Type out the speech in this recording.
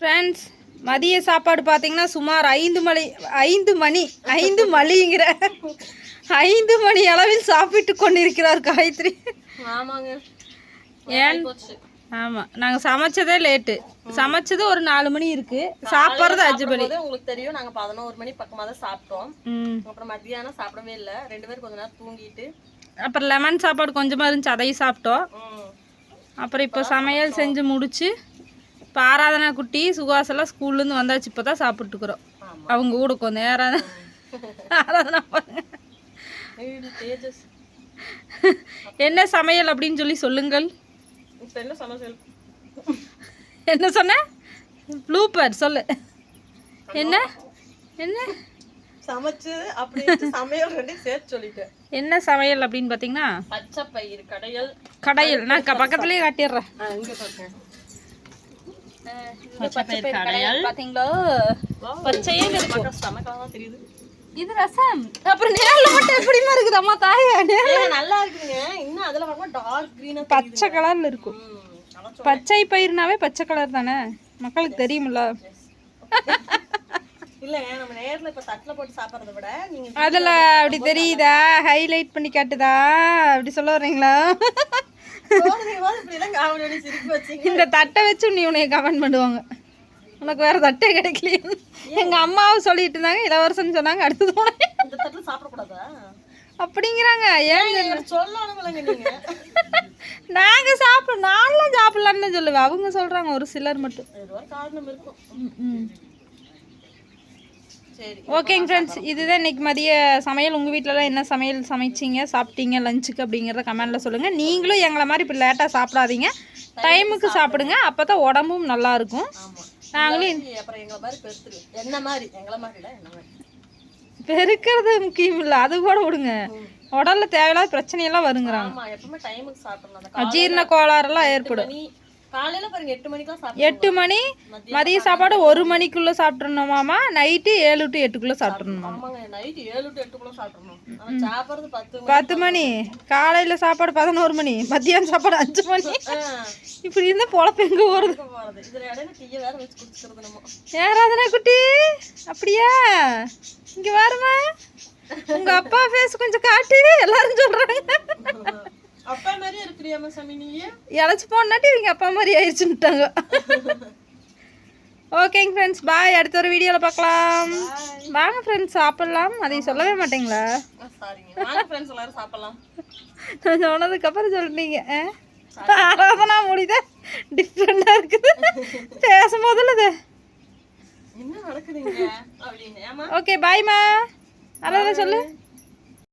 Friends மதிய சாப்பாடு பார்த்தீங்கன்னா சுமார் ஐந்து மணி ஐந்து மணி ஐந்து மணிங்கிற ஐந்து மணி அளவில் சாப்பிட்டு கொண்டிருக்கிறார் காயத்ரி. ஆமாங்க. ஏன்? ஆமாம் நாங்கள் சமைச்சதே லேட்டு சமைச்சது ஒரு நாலு மணி இருக்கு. சாப்பிட்றது அஞ்சு மணி. உங்களுக்கு தெரியும் நாங்க பதினோரு மணி பக்கமா தான் சாப்பிட்டோம். ம். அப்புறம் மத்தியானம் சாப்பிடவே இல்ல. ரெண்டு பேரும் கொஞ்ச நேரம் தூங்கிட்டு. அப்புறம் லெமன் சாப்பாடு கொஞ்சமாக இருந்துச்சு அதையும் சாப்பிட்டோம். அப்புறம் இப்போ சமையல் செஞ்சு முடிச்சு இப்போ ஆராதனா குட்டி சுகாஸ் எல்லாம் ஸ்கூல்லேருந்து வந்தாச்சு இப்போ தான் சாப்பிட்டுக்கிறோம் அவங்க கூட கொஞ்சம் நேரம் ஆராதனா பாருங்க என்ன சமையல் அப்படின்னு சொல்லி சொல்லுங்கள். என்ன சொன்ன? ப்ளூப்பர் சொல்லு. என்ன? என்ன? சமைச்சு அப்படி சமையல் ரெண்டையும் சேர்த்து சொல்லிட்டேன். என்ன சமையல் அப்படின்னு பார்த்தீங்கன்னா பச்சை பயிர் கடையல். கடையில். நான் பக்கத்துலயே காட்டிடுறேன். இங்க பார்த்தீங்களா பச்சையே இருக்கும் தெரியுது. இது ரசம். அப்புறம் நேரில் மட்டும் எப்படிமா இருக்குது? அம்மா தாயா நல்லா இருக்குங்க இன்னும் அதுல பார்க்கும்போது டார்க் கிரீனா பச்சை கலர்ல இருக்கும். பச்சை பயிர்னாவே பச்சை கலர் தானே? மக்களுக்கு தெரியுமில்ல இல்லங்க நம்ம நேர்ல இப்ப தட்டுல போட்டு சாப்பிடுறத விட நீங்க அதில் அப்படி தெரியுதா? ஹைலைட் பண்ணி காட்டுதா? அப்படி சொல்ல வர்றீங்களா? இந்த தட்டை வச்சு நீ உன்னை கமெண்ட் பண்ணுவாங்க. உனக்கு வேற தட்டே கிடைக்கலையே. எங்க அம்மாவும் சொல்லிட்டு இருந்தாங்க இளவரசன் சொன்னாங்க இந்த தட்டுல சாப்பிடக்கூடாதா? அப்படிங்கிறாங்க. ஏன் சொல்லணுங்களங்க நீங்க. நாங்க சாப்பிட நான்லாம் சாப்பிடலான்னு சொல்லுவேன். அவங்க சொல்றாங்க ஒரு சிலர் மட்டும். ஓகேங்க ஃப்ரெண்ட்ஸ் இதுதான் இன்னைக்கு மதிய சமையல். உங்கள் வீட்டிலலாம் என்ன சமையல் சமைச்சிங்க சாப்பிட்டீங்க லஞ்சுக்கு அப்படிங்கிறத கமெண்டில் சொல்லுங்கள் நீங்களும் எங்களை மாதிரி இப்போ லேட்டாக சாப்பிடாதீங்க. டைமுக்கு சாப்பிடுங்க. அப்போ தான் உடம்பும் நல்லா இருக்கும். ஆமா. நாங்களும் பெருக்கிறது முக்கியம் இல்லை அது கூட விடுங்க. உடல்ல தேவையில்லாத பிரச்சனையெல்லாம் வருங்கிறாங்க. அஜீரண கோளாறுலாம் ஏற்படும். எட்டு மணி மதிய சாப்பாடு ஒரு மணிக்குள்ளே சாப்பிட்றணுமாமா நைட்டு ஏழு டு எட்டுக்குள்ளே சாப்பிட்றணுமா பத்து மணி. காலையில் சாப்பாடு பதினோரு மணி. மத்தியானம் சாப்பாடு அஞ்சு மணி. இப்படி இருந்தால் பொழப்பு எங்கே போறது? யாராதனா குட்டி? அப்படியா? இங்க வாருமா. உங்க அப்பா ஃபேஸ் கொஞ்சம் காட்டு. எல்லாரும் சொல்றாங்க. அப்பா மாதிரியே இருக்கிறியாம சாமி நீயே? இழைச்சி போனாட்டி இவங்க அப்பா மாதிரி ஆயிடுச்சுன்னுட்டாங்க. ஓகேங்க ஃப்ரெண்ட்ஸ் பாய் அடுத்த ஒரு வீடியோவில் பார்க்கலாம். வாங்க ஃப்ரெண்ட்ஸ் சாப்பிடலாம். அதை சொல்லவே மாட்டீங்களா? நான் சொன்னதுக்கப்புறம் சொல்லிட்டீங்க ஆராதனா முடியுது டிஃப்ரெண்டாக இருக்குது. அப்படின்னு. ஏமா ஓகே பாய்மா அதான் சொல்லு.